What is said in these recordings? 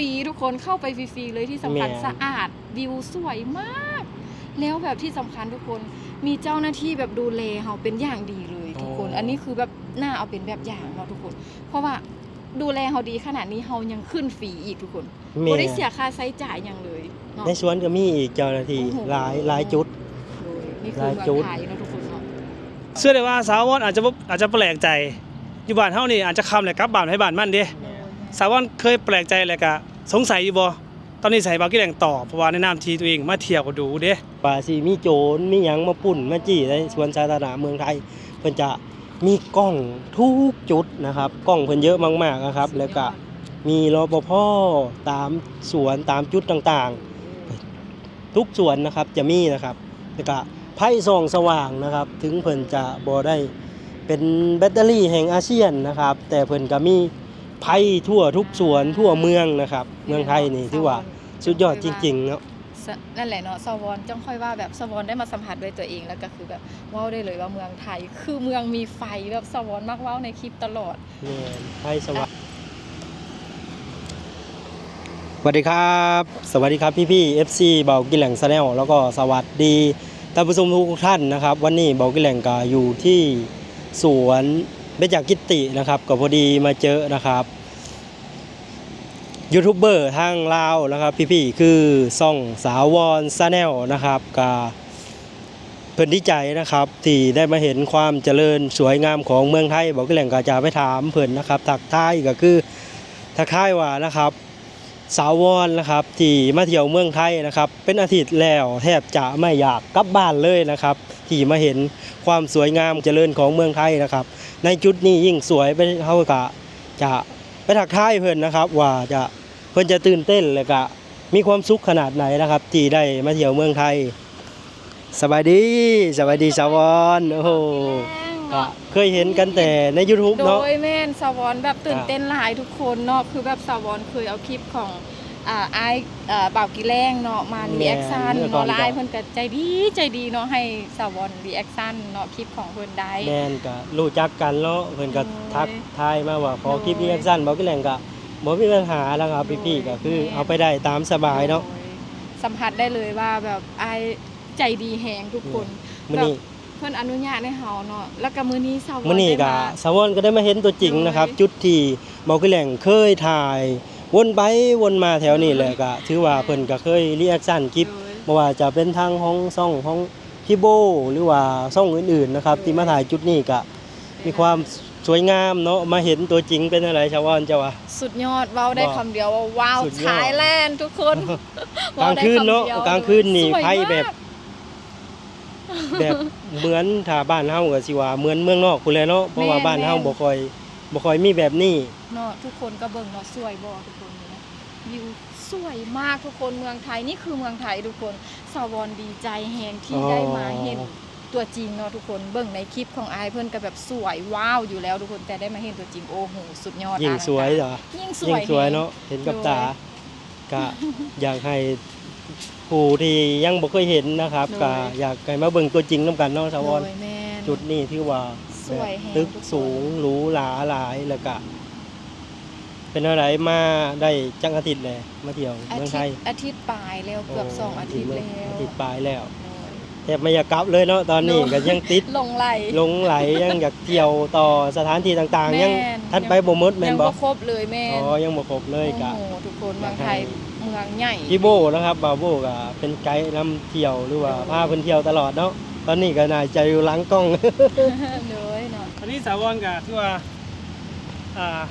ฟรีทุกคนเข้าไปฟรีๆเลยที่สำคัญแม่นสะอาดวิวสวยมาก แล้วแบบที่สำคัญทุกคนมีเจ้าหน้าที่แบบดูแลเราเป็นอย่างดีเลยทุกคน อันนี้คือแบบน่าเอาเป็นแบบอย่างเนาะทุกคน เพราะว่าดูแลเราดีขนาดนี้เรายังขึ้นฟรีอีกทุกคนแม่ไม่ได้เสียค่าใช้จ่ายอย่างเลยเนาะ ในสวนก็มีอีกเจ้าหน้าที่โอ้โห หลายหลายจุด เลยนี่คือหลายเมืจุองดไทยเนาะทุกคนเนาะ เชื่อได้ว่าสาววอนอาจจะบ่อาจจะแปลกใจ อยู่บ้านเฮานี่อาจจะคำแหละกลับบ้านให้บ้านมันเด้สาววอนเคยแปลกใจแหละกะ สงสัยอยู่บ่ตอนนี้ใส่บากี้แหล่งต่อเพราะว่าในนามทีตัวเองมาเที่ยวก็ดูเด้ป่าสิมีโจรมีหยังมาปุ่นมาจี้ในสวนสาธารณะเมืองไทย เพิ่นจะมีกล้องทุกจุดนะครับกล้องเพิ่นเยอะมากๆนะครับ แล้วก็มีรปภตามสวนตามจุดต่างๆ ทุกสวนนะครับจะมีนะครับแล้วก็ไพ่ส่องสว่างนะครับ ถึงเพิ่นจะบ่ได้เป็นแบตเตอรี่แห่งอาเซียนนะครับ แต่เพิ่นก็มี ไพ่ทั่วทุกสวนทั่วเมืองนะครับ เมืองไทยนี่ถือว่าสุดยอดจริงๆเนาะสะนั่นแหละเนาะสวอนจังค่อยว่าแบบสวอนได้มาสัมผัสด้วยตัวเองแล้วก็คือแบบเว้าได้เลยว่าเมืองไทย คือเมืองมีไฟแบบสวอนมากเว้าในคลิปตลอดแม่นไพ่สวัสดีสวัสดีครับ สวัสดีครับพี่พี่ๆ FC เบากิแหล่งแนลแล้วก็สวัสดีท่านผู้ชมทุกท่านนะครับ วันนี้เบากิแหล่งก็อยู่ที่สวนเบญจกิตินะครับก็พอดีมาเจอนะครับ ยูทูบเบอร์ทางลาวนะครับพี่ๆคือซ่องสาวรซาแนลนะครับกาเพิ่นดีใจนะครับ ที่ได้มาเห็นความเจริญสวยงามของเมืองไทย บอกก็แหล่งกาจาไปถามเพิ่นนะครับทักทายก็คือทักทายว่านะครับสาววอนนะครับที่มาเที่ยวเมืองไทยนะครับ เป็นอาทิตย์แล้วแทบจะไม่อยากกลับบ้านเลยนะครับ ที่มาเห็นความสวยงามเจริญของเมืองไทยนะครับ ในจุดนี้ยิ่งสวยไปเท่ากับจะ ทักทายเพื่อนนะครับ ว่าจะเพื่อนจะตื่นเต้นแล้วก็มีความสุขขนาดไหนนะครับ ที่ได้มาเที่ยวเมืองไทยสบายดีสบายดีสาวอนโอ้โหก็เคยเห็นกันแต่ใน YouTube เนาะโดยแม่นสวอนแบบตื่นเต้นหลายทุกคนเนาะคือแบบสวอนเคยเอาคลิปของ อ่าไอ้อ่าบ่าวกีแรงเนาะมารีแอคชั่นแม่นเมื่อก่อนเนาะไลก็ฟ์เพิ่นก็ใจดีใจดีเนาะให้สวอนรีแอคชั่นเนาะคลิปของเพิ่นได้ แมนก็รู้จักกันเนาะเพิ่นก็โอ้ยทักทายมาว่าขอคลิปโอ้ยนี้สั้นบอกก็แหล่งก็บ่มีปัญหาแล้วครับพี่ๆก็คือเอาไปได้ตามสบายเนาะโดสัมผัสได้เลยว่าแบบไอ้ใจดีแฮงทุกคน มื้อนี้แบบเพิ่นอนุญาตให้เฮาเนาะแล้วก็มื้อนี้สวอนมื้อนี้ได้ก็มา สาวอนก็ได้มาเห็นตัวจริงนะครับ โอ้ย จุดที่บอกก็แหล่งเคยถ่าย วนไปวนมาแถวนี้แหละก็ถือว่าเพิ่นก็เคยรีแอคชั่นคลิปโดยบ่ว่าจะเป็นทางห้องซ่องห้องพี่โบหรือว่าซ่องอื่นๆนะครับ ที่มาถ่ายจุดนี้ก็มีความสวยงามเนาะมาเห็นตัวจริงเป็นอะไรชาวอนเจ้าว่าสุดยอดเว้าได้ว้าวคำเดียวว่าว้าวสุดยอดไทยแลนด์ทุกคนกลางคืนเนาะว้ได้ำดียวกลางคืนนี่สวยไพ่แบบมากแบบเหมือนถ้าบ้านเฮาก็สิว่าเหมือนเมืองนอกพุ่นแหละเนาะเพราะว่าแม่นบ้านเฮาแม่นบ่ค่อย บ่ค่อยมีแบบนี้เนาะทุกคนก็เบิ่งเนาะสวยบ่ทุกคนนี่นะวิวสวยมากทุกคนเมืองไทยนี่คือเมืองไทยทุกคนสาวรดีใจแฮงที่อ๋อได้มาเห็นตัวจริงเนาะทุกคนเบิ่งในคลิปของอายเพิ่นก็แบบสวยว้าวอยู่แล้วทุกคนแต่ได้มาเห็นตัวจริงโอ้โหสุดยอดยิ่งอลังสวยการเหรอยิ่งสยิ่วงยสวยแฮงเนาะเห็นกับโดยตาก็อยากให้ผู้ที่ยังบ่เคยเห็นนะครับโดยก็อยากให้มาเบิ่งตัวจริงนํกันเนาะชาวอนโดยแม่นจุดนี้ที่ว่า สวยแฮงตึกทุกคนสูงหรูหราหลายแล้วก็เป็นอะไรมาได้จังอาทิตย์เลยมาเที่ยวอาเมืองทิไทตยย์อาทิตย์ปลายแล้วเกือบสองอาทิตย์แล้วอาทิตย์ปลายแล้วโดยแทบไม่อยากกลับเลยเนาะตอนนี้โดยก็ยังติด หลงไหล หลงไหลยังอยากเที่ยวต่อสถานที่ต่างๆแม่นยังทันไปบ่หมดแม่ยันงบ่บ่ครบเลยแม่นอ๋อยังบ่ครบเลยกะ โอ้โหทุกคนเมืองไทยเมืองใหญ่ พี่โบนะครับบาวโบก็เป็นไกด์นำเที่ยวหรือว่าพาเพิ่นเที่ยวตลอดเนาะตอนนี้ก็น่าจะอยู่หลังกล้องเลยเนาะอันนี้ สาววอนก็ถือว่าอ่า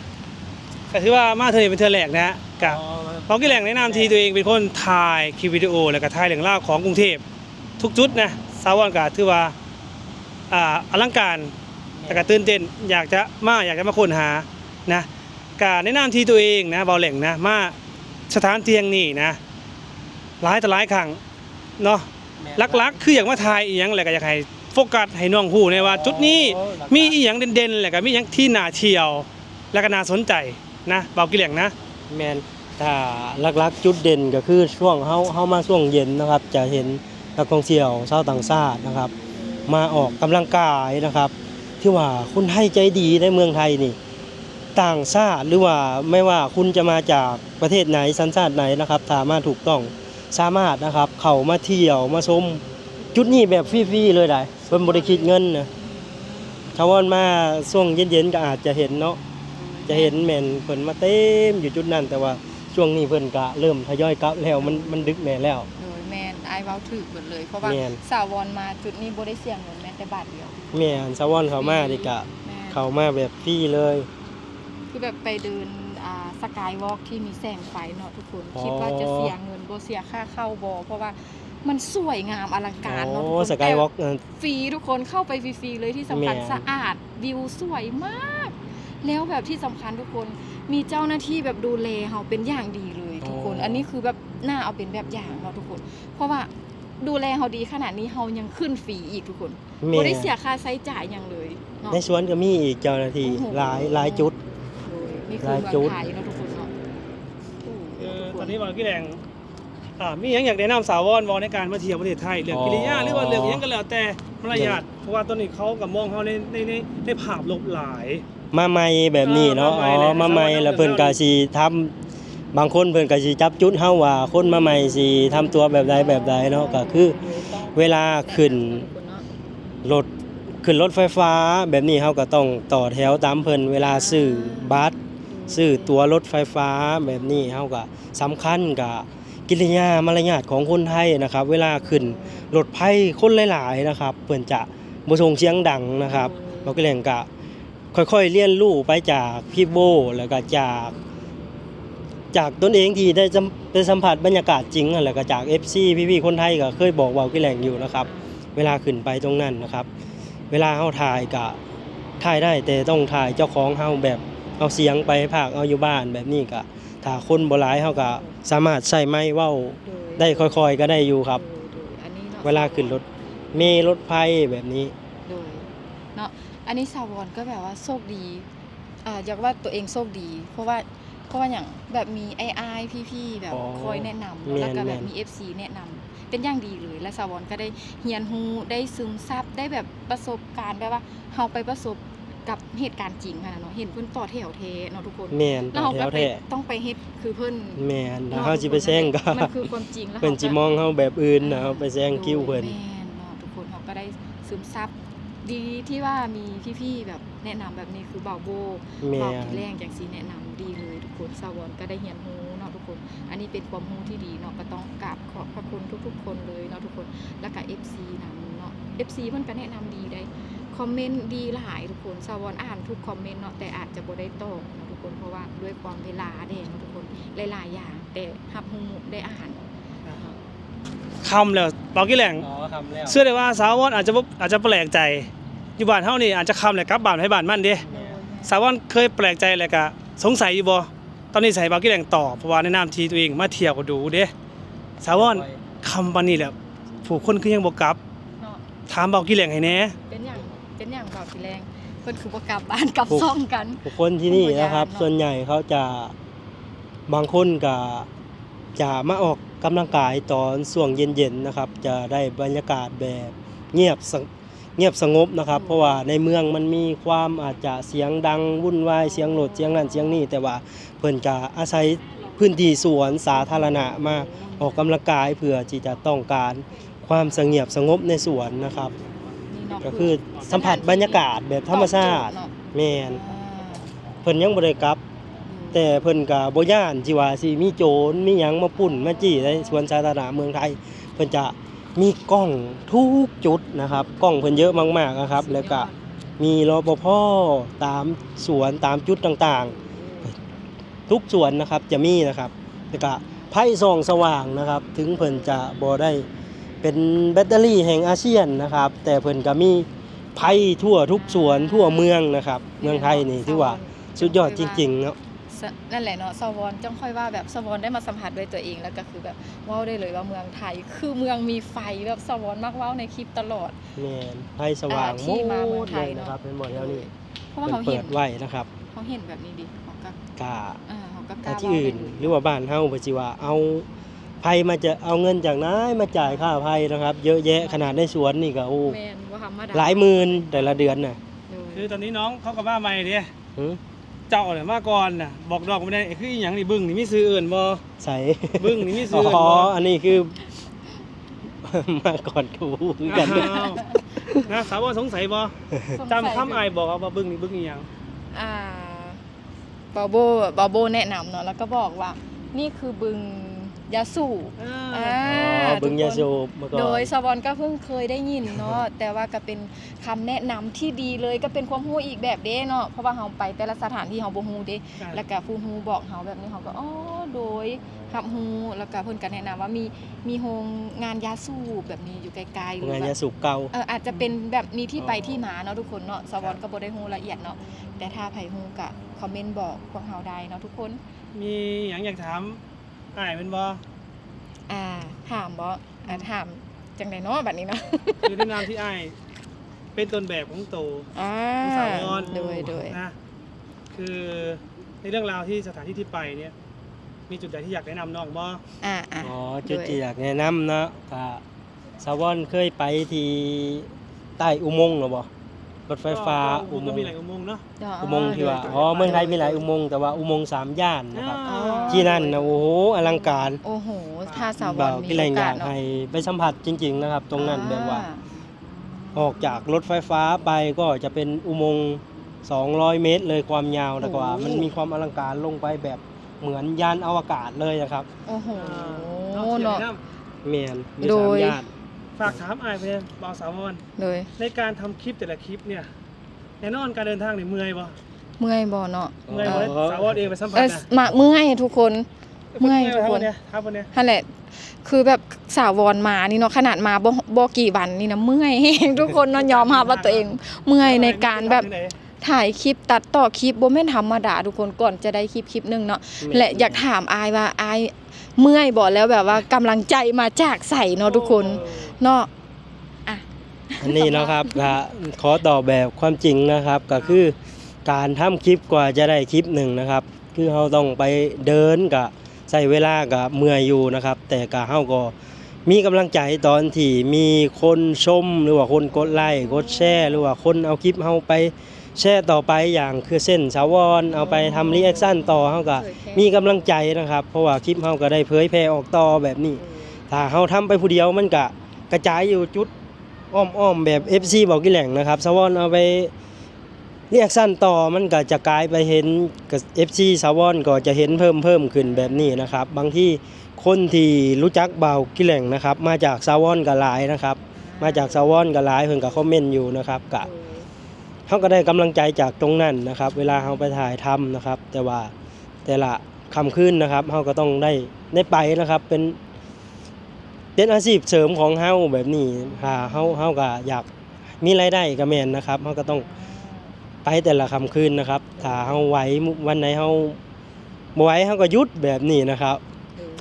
ก็ถือว่ามาเธอเป็นเธอแรกนะฮะกับบากี้แหล่งแนะนำทีตัวเองเป็นคนถ่ายคลิปวิดีโอ แล้วก็ถ่ายเรื่องราวของกรุงเทพทุกจุดนะสาววอนก็ถือว่าอ่าอลังการแต่ก็ตื่นเต้นอยากจะมาอยากจะมาค้นหานะการแนะนำทีตัวเองนะเบาแหล่งนะมาสถานที่แห่งนี้นะหลายต่อหลายครั้งเนาะลักๆ คืออยากมาถ่ายอีหยังแหละก็อยากให้ โฟกัสให้น้องฮู้ในว่า จุดนี้มีอีหยังเด่นๆแหละก็มีอีหยังที่น่าเที่ยว และก็น่าสนใจนะเบากี่แหล่งนะแมนถ้าหลักๆ จุดเด่นก็คือช่วงเฮาเฮามาช่วงเย็นนะครับ จะเห็นนักท่องเที่ยวชาวต่างชาตินะครับ มาออกกำลังกายนะครับ ที่ว่าคนไทยใจดีในเมืองไทยนี่ ต่างชาติหรือว่าไม่ว่าคุณจะมาจากประเทศไหนสัญชาติไหนนะครับถ้ามาถูกต้องสามารถนะครับ เข้ามาเที่ยวมาชม จุดนี้แบบฟรีๆเลยได้เพิ่นบ่ได้คิดเงินนะถ้าว่ามาช่วงเย็นๆก็อาจจะเห็นเนาะจะเห็นแม่นเพิ่นมาเต็มอยู่จุดนั้นแต่ว่าช่วงนี้เพิ่นก็เริ่มทยอยกลับแล้วมันมันดึกแน่แล้ว โดยแมนไอายเว้าถูกหมดเลย เพราะว่าแม่น สาววอนมาจุดนี้บ่ได้เสี่ยงเงินแม้แต่บาทเดียวแม่นสะวอนเขามานี่ก็แม่นเข้ามาแบบฟรีเลยคือแบบไปเดินอ่าสกายวอล์กที่มีแสงไฟเนาะทุกคนอ๋อคิดว่าจะเสียเงินบ่เสียค่าเข้าบ่เพราะว่า มันสวยงามอลังการเนาะโอ้ทุกคนสกายวอล์ก ฟรีทุกคนเข้าไปฟรีๆเลยที่สำคัญแม่นสะอาดวิวสวยมาก แล้วแบบที่สำคัญทุกคนมีเจ้าหน้าที่แบบดูแลเฮาเป็นอย่างดีเลยทุกคน อันนี้คือแบบน่าเอาเป็นแบบอย่างเนาะทุกคน เพราะว่าดูแลเฮาดีขนาดนี้เฮายังขึ้นฟรีอีกทุกคนแม่บ่ได้เสียค่าใช้จ่ายอย่างเลยเนาะ ในสวนก็มีอีกเจ้าหน้าที่โอ้โห หลายหลายจุดโดยนี่คือหลายเมืองจุดไทยเนาะทุกคนเนาะโอ้เออทุกคตอนนี้บอกกี่แหล่ง อ่ามีหยังอยากแนะนำสาววอนวอในการมาเที่ยวประเทศไทยเรื่องกิริยาหรือว่าเรื่องหยังก็แล้วแต่มารยาทเพราะว่าตอนนี้เขากับมองเขาในในในในภาพลบหลาย มาใหม่แบบนี้เนาะเออ๋ออมามาใหใหม่ม่แล้แล้ววเพิ่นก็สิทำบางคนเพิ่นก็สิจับจุดเฮาว่าคนมาใหม่สิทำตัวแบบใดแบบใดเนาะก็คือเวลาขึ้นรถขึ้นรถไฟฟ้าแบบนี้เฮาก็ต้องต่อแถวตามเพิ่นเวลาซื้อบัตรซื้อตั๋วรถไฟฟ้าแบบนี้เฮาก็สำคัญกับ กิริยามารยาทของคนไทยนะครับ เวลาขึ้นรถไฟคนหลายๆนะครับเพิ่อนจะบ่ส่งเสียงดังนะครับเราก็แหล่งกะค่อยๆเรียนรู้ไปจากพี่โบแล้วก็จาก จากตนเองที่ได้ได้สัมผัสบรรยากาศจริงอะแล้วก็จาก FC พี่ๆคนไทยก็เคยบอกว่ากี่แหล่งอยู่นะครับ เวลาขึ้นไปตรงนั้นนะครับ เวลาเฮาถ่ายก็ถ่ายได้แต่ต้องถ่ายเจ้าของเฮาแบบเอาเสียงไปภาคเอาอยู่บ้านแบบนี้ก็ ถ้าคนบ่หลายเฮาก็สามารถใช้ไม้เว้าได้ค่อยๆก็ได้อยู่ครับ โดยอันนี้นะเวลาขึ้นรถเมล์รถไฟแบบนี้ โดยเนาะอันนี้สาวรก็แบบว่าโชคดีอ่าอยากว่าตัวเองโชคดี เพราะว่าเพราะว่าอย่างแบบมีไอไอพี่ๆแบบอ๋อคอยแนะนำแม่นแล้วก็แบบแม่น มี FC แนะนำเป็นอย่างดีเลยและสาวรก็ได้เฮียนฮูได้ซึมซับได้แบบประสบการณ์แบบว่าเฮาไปประสบ กับเหตุการณ์จริงค่ะเนาะเห็นเพิ่นต่อแถวเทเนาะทุกคนแม่นแล้วต่อเฮาแถก็วไปแท้ต้องไปเฮ็ดคือเพิ่นแม่นถ้านาะเฮาสิไปแซงก็มันคือความจริงแล้วเพิ่นราสิก็มองเฮาแบบอื่นนะเฮาไปแซงคิวเพิ่น แม่นเนาะทุกคนเขาก็ได้ซึมซับดีที่ว่ามีพี่ๆแบบแนะนำแบบนี้คือเบาโบ แม่เบานที่แรงอย่างซีแนะนำดีเลยทุกคนสาวอนก็ได้เรียนรู้เนาะทุกคน อันนี้เป็นความรู้ที่ดีเนาะก็ต้องกราบขอบพระคุณทุกๆ คนเลยเนาะทุกคน แล้วก็ FC นำเนาะ FC เพิ่นก็แนะนำดีได้ คอมเมนต์ดีหลายทุกคนสาวอนอ่านทุกคอมเมนต์เนาะแต่อาจจะบ่ได้ตอบเนาะทุกคนเพราะว่าด้วยความเวลาเด้เนาะทุกคนหลายๆอย่าง แต่รับรู้ได้อ่านคำแล้วบอกกี่แหล่งอ๋อคำแล้วเชื่อได้ว่าสาววอนอาจจะบ่อาจจะแปลกใจอยู่บ้านเฮานี่อาจจะคำแหละกลับบ้านให้บ้านมันเด้สาววอนเคยแปลกใจแล้วก็สงสัยอยู่บ่ตอนนี้ใส่บอกกี่แหล่งต่อเพราะว่าในนามทีตัวเองมาเที่ยวก็ดูเด้สาววอนคำปานนี้แหละผู้คนคือยังบ่กลับเนาะถามบอกกี่แหล่งให้แหน่เป็นอย่าง เป็นอย่างเบาทีแรงเพิ่นคือบ่กลับบ้านกลับซ่องกัน บุคคลที่นี่นะครับ ผู้บริหารเนอะ ส่วนใหญ่เขาจะบางคนก็จะมาออกกำลังกายตอนช่วงเย็นๆนะครับ จะได้บรรยากาศแบบเงียบสงเงียบสงบนะครับ เพราะว่าในเมืองมันมีความอาจจะเสียงดังวุ่นวายเสียงรถเสียงนั่นเสียงนี่แต่ว่าเพิ่นจะอาศัยพื้นที่สวนสาธารณะมาออกกำลังกายเพื่อที่จะต้องการความสงเงียบสงบในสวนนะครับนี่เนาะ ก็คือสัมผัสบรรยากาศแบบธรรมชาติตอบโจทย์เนาะแม่นอ่าเพิ่นยังบ่ได้กลับ แต่เพิ่นก็บ่ย่านที่ว่าสิมีโจรมีหยังมาปุ่นมาจี้ในสวนสาธารณะเมืองไทย เพิ่นจะมีกล้องทุกจุดนะครับ กล้องเพิ่นเยอะมากๆนะครับ แล้วก็มีรปภตามสวนตามจุดต่างๆ ทุกสวนนะครับจะมีนะครับแล้วก็ไพ่ส่องสว่างนะครับ ถึงเพิ่นจะบ่ได้ เป็นแบตเตอรี่แห่งอาเซียนนะครับ แต่เพิ่นก็มีไพ่ทั่วทุกสวนทั่วเมืองนะครับ เมืองไทยนี่ถือว่าสุดยอดจริงๆเนาะสนั่นแหละเนาะสวอนจังค่อยว่าแบบสวอนได้มาสัมผัสด้วยตัวเองแล้วก็คือแบบเว้าได้เลยว่าเมืองไทย คือเมืองมีไฟแบบสวอนมักเว้าในคลิปตลอดแม่นไฟสว่างอ่าโมที่มาเมืองดไทเลยยเนอะนะครับเป็นหมดแล้วนี่เพราะว่าเพิ่นเขาเปิเห็นดไว้นะครับเขาเห็นแบบนี้ดิเขาก็กาอ่าเขาก็กถ้าล้าที่เว้าอื่นได้เลยหรือว่าบ้านเฮาเพิ่นสิว่าเอา ไผมาจะเอาเงินจากไหนมาจ่ายค่าไผนะครับ เยอะแยะขนาดในสวนนี่ก็โอ้แม่นว่าธรรมดาหลายหมื่นแต่ละเดือนน่ะโดยคือตอนนี้น้องเขาก็ว่าใหม่เด้หึเจ้าเนี่ยมาก่อนน่ะบอกดอกบ่ได้ไอ้คืออีหยังนี่บึ้งนี่มีซื้ออื่นบ่ใส่ บึ้งนี่มีอ๋ซื้ออื่นอบ่อันนี้คือ มาก่อนกูคือกัน อ้าวนะสาวว่าสงสัยบ่สงสัยจำคำอายบอกว่าบึ้งนี่บึ้งอีหยัง อ่าบาโบบาโบแนะนำเนาะแล้วก็บอกว่า นี่คือบึง ยาสูบอ่าอ่าอ๋อบึงยาสูบมาก่อนโดยสวอนก็เพิ่งเคยได้ยินเนาะ แต่ว่าก็เป็นคำแนะนำที่ดีเลยก็เป็นความรู้อีกแบบเด้เนาะ เพราะว่าเฮาไปแต่ละสถานที่เฮาบ่ฮู้เด้แล้วก็ผู้ฮู้บอกเฮาแบบนี้เฮาก็อ๋อโดยรับฮู้แล้วก็เพิ่นก็แนะนำว่ามีมีโรงงานยาสูบแบบนี้อยู่ไกลๆหรืองานว่ยาสูบเก่า เอออาจจะเป็นแบบมีที่ไปที่มาเนาะทุกคนเนาะสวอนก็บ่ได้ฮู้ละเอียดเนาะ แต่ถ้าไผฮู้ก็คอมเมนต์บอกพวกเฮาได้เนาะทุกคน มีหยังอยากถาม อายเป็นบ่อ่าถามบ่อ่าถามจังไดเนาะบัดนี้เนาะคือแนะนำที่อายเป็นต้นแบบของโตอ่าของสาววอนโดยโดยนะคือในเรื่องราวที่สถานที่ที่ไปเนี่ย มีจุดใดที่อยากแนะนำน้องบ่อ่าอ่าอ๋อจุดที่อยากแนะนำเนาะก็สาวอนเคยไปที่ใต้อุโมงค์หรอบ่ รถไฟฟ้าก็อุโมก็งมีค์หลายอุโมงค์เนาะเดี๋ยวอุโมงค์ที่ว่าโดยอ๋อเมืองไทยมีหลายอุโมงค์แต่ว่าอุโมงค์สามย่านนะครับอ่าที่นั่นนะโอ้โหอลังการโอ้โหถ้าสาววบ่าอนวมีพี่แรโองอยากาสเนาะให้ไปสัมผัสจริง ๆ นะครับ ตรงนั้นแบบว่าอ่ออกจากรถไฟฟ้าไปก็จะเป็นอุโมงค์ 200 เมตรเลยความยาวแต่ว่ามันมีความอลังการลงไปแบบเหมือนยานอวกาศเลยนะครับโอ้โหน้องเสียเนาะแนะนเมียนมีโดสามย ย่านำ ฝากถามอายไปเลยบ่าวสาววอนเลยในการทำคลิปแต่ละคลิปเนี่ยแน่นอนการเดินทางเนี่ยเมื่อยบ่เมื่อยบ่เนาะเมื่อยบ่อ๋อสาววอนเองไปสัมผัเอสอนะมาเมื่อยทุกคน เมื่อยทุกคนเยครับวันเนี้ยนั่นแหละ คือแบบสาววอนมานี่เนาะขนาดมาบ่บ่กี่วันนี่นะเมื่อย ทุกคนเนาะยอมรับว่าตัวเอง เมื่อยในการแบบ ที่ไหนถ่ายคลิปตัดต่อคลิปบ่แม่นธรรมดาทุกคนก่อนจะได้คลิปคลิปหนึงเนาะและอยากถามอายว่าอายเมื่อยบ่แล้วแบบว่ากำลังใจมาจากใส่เนาะทุกคน เนาะอะอันนี้เนาะครับก็ขอตอบแบบความจริงนะครับ ก็คือการทำคลิปกว่าจะได้คลิปหนึ่งนะครับ คือเราต้องไปเดินกับใส่เวลากับเมื่อยอยู่นะครับ แต่ก็เฮาก็มีกำลังใจตอนที่มีคนชมหรือว่าคนกดไลค์กดแชร์หรือว่าคนเอาคลิปเฮาไปแชร์ต่อไปอย่างคือเส้นสาวรเอาไปทำรีแอคชั่นต่อเฮาก็มีกำลังใจนะครับ เพราะว่าคลิปเฮาก็ได้เผยแพร่ออกต่อแบบนี้ ถ้าเฮาทำไปผู้เดียวมันก็ กระจายอยู่จุดอ้อมๆแบบ FC บอกกี่แหล่งนะครับสวอนเอาไปเรียกสั้นต่อมันก็จะกลายไปเห็นกับ FC สวอนก็จะเห็นเพิ่มเพิ่มขึ้นแบบนี้นะครับ บางที่คนที่รู้จักเบากี่แหล่งนะครับ มาจากสวอนก็หลายนะครับ มาจากสวอนก็หลายเพิ่นก็คอมเมนต์อยู่นะครับก็เฮาก็ได้กำลังใจจากตรงนั้นนะครับ เวลาเฮาไปถ่ายทำนะครับ แต่ว่าแต่ละคำขึ้นนะครับเฮาก็ต้องได้ได้ไปนะครับเป็น เป็นอาชีพเสริมของเฮาแบบนี้ค่ะเฮาเฮาก็อยากมีรายได้ก็แม่นนะครับเฮาก็ต้องไปแต่ละค่ำคืนนะครับถ้าเฮาไหววันไหนเฮาบ่ไหวเฮาก็หยุดแบบนี้นะครับ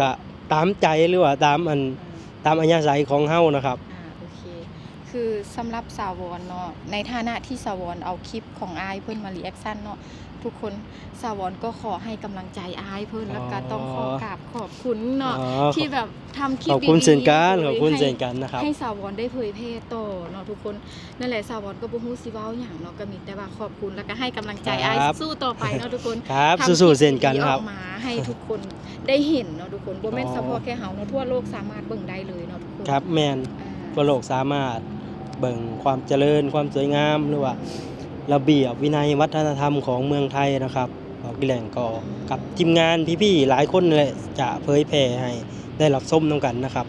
ก็ตามใจหรือว่าตามอันตามอัญญาสัยของเฮานะครับ คือสำหรับสาววอนเนาะในฐานะที่สาววอนเอาคลิปของอายเพิ่นมารีแอคชั่นเนาะทุกคนสาววอนก็ขอให้กำลังใจอายเพิ่นแล้วก็ต้องขอกราบขอบคุณเนาะอ๋อ ที่แบบทำคลิปขอบคุณดีๆเช่นกันโดยขอบคุณให้เช่นกันนะครับ ให้สาววอนได้เผยแพร่ต่อเนาะทุกคนนั่นแหละสาววอนก็บ่ฮู้สิเว้าหยังเนาะก็มีแต่ว่าขอบคุณแล้วก็ให้กำลังใจอายครับ สู้ต่อไปเนาะทุกคน ครับ ทำคลิปสู้ๆเช่นกันดีๆครับ ออกมาให้ทุกคนได้เห็นเนาะทุกคนบ่แม่นอ๋อ เฉพาะแค่เฮาเนาะทั่วโลกสามารถเบิ่งได้เลยเนาะทุกคนครับแม่นอ่า ทั่วโลกสามารถ เบิ่งความเจริญความสวยงามหรือว่า ระเบียบวินัยวัฒนธรรมของเมืองไทยนะครับบอกกี่แหล่งก็กับทีมงานพี่ๆหลายคนเลยจะเผยแพร่ให้ได้รับชมน้ำกันนะครับ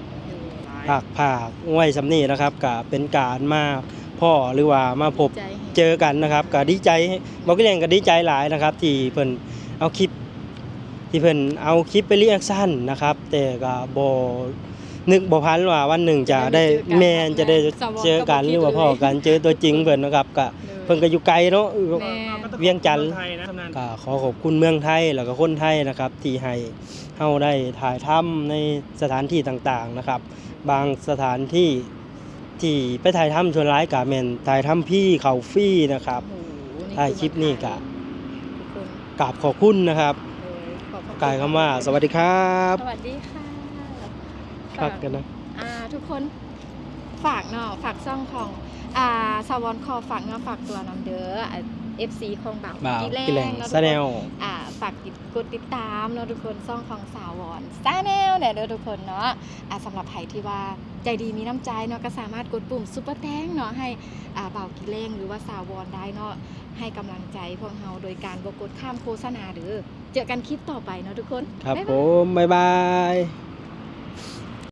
ภาคภาคไว้สำนีนะครับก็เป็นการมาพ่อหรือว่ามาพบใจให้เจอกันนะครับก็ดีใจบอกกี่แหล่งก็ดีใจหลายนะครับ ที่เพิ่นเอาคลิปที่เพิ่นเอาคลิปไปรีแอคชั่นนะครับ แต่ก็บ่ นึกบ่พันว่าวันหนึ่งจะได้แมนจะได้เจอกันหรือว่าพ่อกันเจอตัวจริงเพิ่นนะครับก็เพิ่นก็อยู่ไกลเนาะแม่เวียงจันทร์ไทยนะทำนานก็ขอขอบคุณเมืองไทยแล้วก็คนไทยนะครับที่ให้เฮาได้ถ่ายทำในสถานที่ต่างๆนะครับ บางสถานที่ที่ไปถ่ายทำชวนร้ายกะแม่นถ่ายทำพี่เขาฟรี่นะครับโอ้โหถ่ายคลิปนี่กะทุกคนกราบขอบคุณนะครับโดยขอบพระคุณกายคำว่า สวัสดีครับสวัสดีค่ะ พักกันนะอ่าทุกคนฝากเนาะฝากซ่องของอ่าสาวอนคอฝากเนาะฝากตัวนำเด้ออะ FC ของบ่าวบ่าวกีแรกิแหลงงเนาะทุกซาคนแนลอ่าฝากติดกดติดตามเนาะทุกคนซ่องของสาววอนซาแนลเนี่ยเด้อทุกคนเนาะอ่าสำหรับใครที่ว่าใจดีมีน้ำใจเนาะก็สามารถกดปุ่มซุปเปอร์แตงเนาะให้อ่าบ่าวกิแรงหรือว่าสาววอนได้เนาะให้กำลังใจพวกเราโดยการบ่กดข้ามโฆษณาเด้อเจอกันคลิปต่อไปเนาะทุกคน ครับบ๊ายผบายมบ๊ายบาย